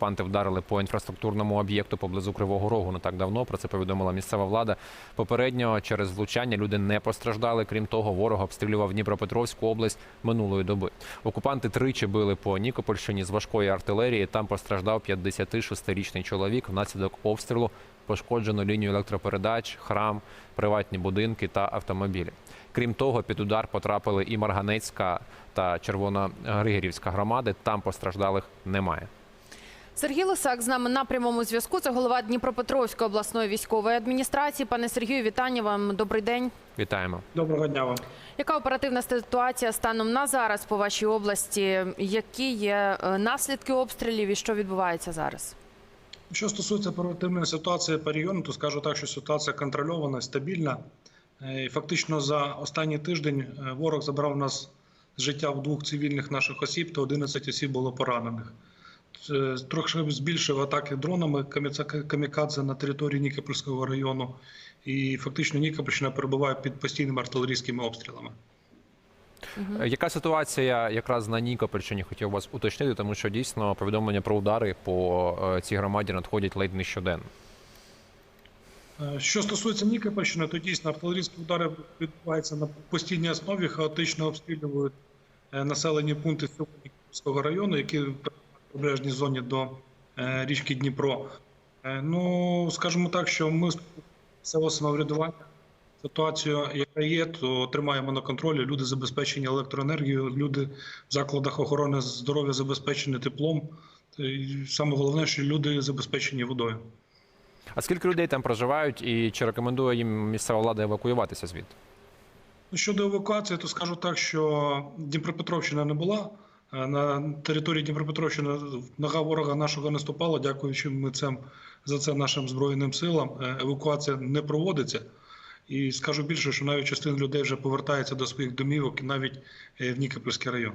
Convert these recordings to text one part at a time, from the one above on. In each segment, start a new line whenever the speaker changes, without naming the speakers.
окупанти вдарили по інфраструктурному об'єкту поблизу Кривого Рогу не так давно. Про це повідомила місцева влада. Попередньо через влучання люди не постраждали. Крім того, ворог обстрілював Дніпропетровську область минулої доби. Окупанти тричі били по Нікопольщині з важкої артилерії. Там постраждав 56-річний чоловік. Внаслідок обстрілу пошкоджено лінію електропередач, храм, приватні будинки та автомобілі. Крім того, під удар потрапили і Марганецька та Червоногригорівська громади. Там постраждалих немає.
Сергій Лисак з нами на прямому зв'язку. Це голова Дніпропетровської обласної військової адміністрації. Пане Сергію, вітання вам. Добрий день.
Вітаємо.
Доброго дня вам.
Яка оперативна ситуація станом на зараз по вашій області? Які є е, наслідки обстрілів і що відбувається зараз?
Що стосується оперативної ситуації по регіону, то скажу так, що ситуація контрольована, стабільна. Е, і Фактично за останній тиждень е, ворог забрав у нас з життя в двох цивільних наших осіб, то 11 осіб було поранених. Е, Трохи збільшив атаки дронами камікадзе на території Нікопольського району. І фактично Нікопольщина перебуває під постійними артилерійськими обстрілами.
Е, Яка ситуація якраз на Нікопольщині? Хотів вас уточнити, тому що дійсно повідомлення про удари по е, цій громаді надходять ледь не щоденно.
Що стосується Нікопольщини, то дійсно артилерійські удари відбуваються на постійній основі, хаотично обстрілюють населені пункти Нікопольського району, які прибережній зоні до е, річки Дніпро. Е, Ну, скажімо так, що ми з місцевого самоврядування ситуацію, яка є, то тримаємо на контролі. Люди забезпечені електроенергією, люди в закладах охорони здоров'я забезпечені теплом. І саме головне, що люди забезпечені водою.
А скільки людей там проживають, і чи рекомендує їм місцева влада евакуюватися звідти?
Ну, Щодо евакуації, то скажу так, що Дніпропетровщина не була. На території Дніпропетровщини нога ворога нашого наступала, дякуючи ми цим, за це нашим Збройним силам. Е, Евакуація не проводиться. І скажу більше, що навіть частина людей вже повертається до своїх домівок навіть е, в Нікопольський район.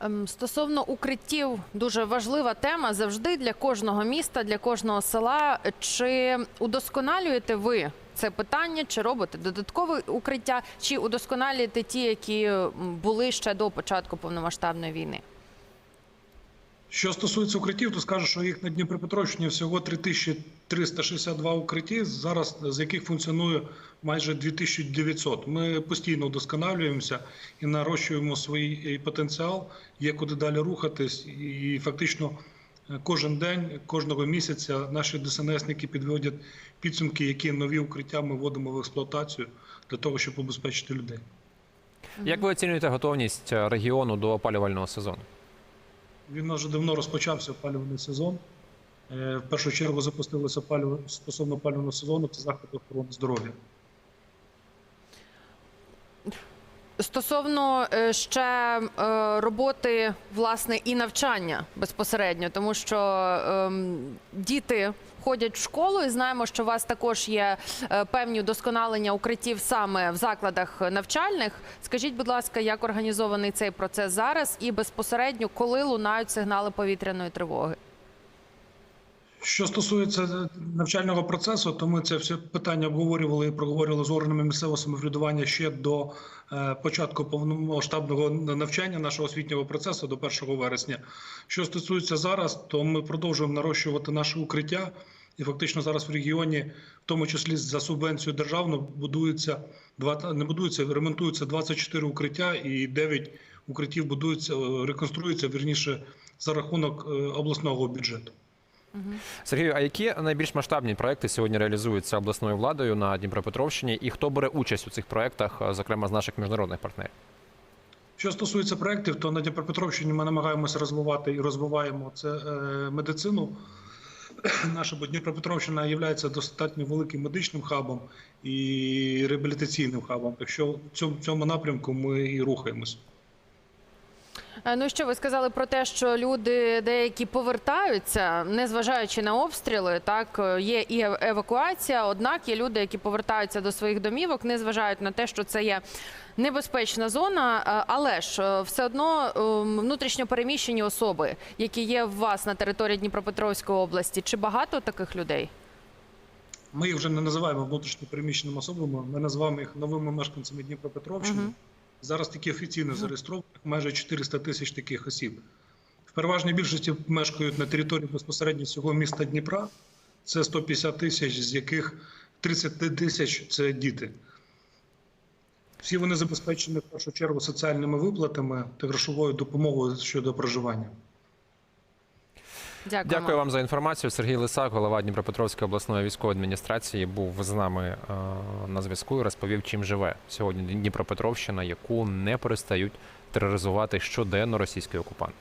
Ем, Стосовно укриттів, дуже важлива тема завжди для кожного міста, для кожного села. Чи удосконалюєте ви це питання, чи робите додаткове укриття, чи удосконалюєте ті, які були ще до початку повномасштабної війни?
Що стосується укриттів, то скажу, що їх на Дніпропетровщині всього 3362 укритті, зараз з яких функціонує майже 2900. Ми постійно вдосконалюємося і нарощуємо свій потенціал, є куди далі рухатись, і фактично е, кожен день, кожного місяця наші ДСНСники підводять підсумки, які нові укриття ми вводимо в експлуатацію для того, щоб убезпечити людей.
Як ви оцінюєте готовність е, регіону до опалювального сезону?
Він вже давно розпочався опалювальний сезон. Е, В першу чергу запустилося опалюва- стосовно опалювального сезону це заходи охорони здоров'я.
Стосовно е, ще е, роботи власне і навчання безпосередньо, тому що ем, діти ходять в школу, і знаємо, що у вас також є е, певні удосконалення укриттів саме в закладах навчальних. Скажіть, будь ласка, як організований цей процес зараз, і безпосередньо коли лунають сигнали повітряної тривоги?
Що стосується навчального процесу, то ми це все питання обговорювали і проговорювали з органами місцевого самоврядування ще до е, початку повномасштабного навчання нашого освітнього процесу до 1 вересня. Що стосується зараз, то ми продовжуємо нарощувати наше укриття. І фактично зараз в регіоні, в тому числі за субвенцію державну, будується не будується, ремонтуються 24 укриття, і 9 укриттів будуються, е, реконструються вірніше за рахунок е, обласного бюджету.
Сергію, а які найбільш масштабні проекти сьогодні реалізуються обласною владою на Дніпропетровщині, і хто бере участь у цих проектах, е, зокрема з наших міжнародних партнерів?
Що стосується проєктів, то на Дніпропетровщині ми намагаємося розвивати і розвиваємо це е, медицину. Наша Дніпропетровщина є достатньо великим медичним хабом і реабілітаційним хабом. Так що в цьому, в цьому напрямку ми і рухаємось.
Е, Ну що ви сказали про те, що люди деякі повертаються, незважаючи на обстріли, так е, є і евакуація. Однак є люди, які повертаються до своїх домівок, не зважають на те, що це є небезпечна зона. Е, Але ж все одно ем, внутрішньо переміщені особи, які є в вас на території Дніпропетровської області, чи багато таких людей?
Ми їх вже не називаємо внутрішньо переміщеними особами, ми називаємо їх новими мешканцями Дніпропетровщини.
Мгм.
Зараз такі офіційно зареєстровані майже 400 тисяч таких осіб. В переважній більшості мешкають на території безпосередньо цього міста Дніпра. Це 150 тисяч, з яких 30 тисяч це діти. Всі вони забезпечені в першу чергу соціальними виплатами та грошовою допомогою щодо проживання.
Дякую.
Дякую вам за інформацію. Сергій Лисак, голова Дніпропетровської обласної військової адміністрації, був з нами е, на зв'язку і розповів, чим живе сьогодні Дніпропетровщина, яку не перестають тероризувати щоденно російські окупанти.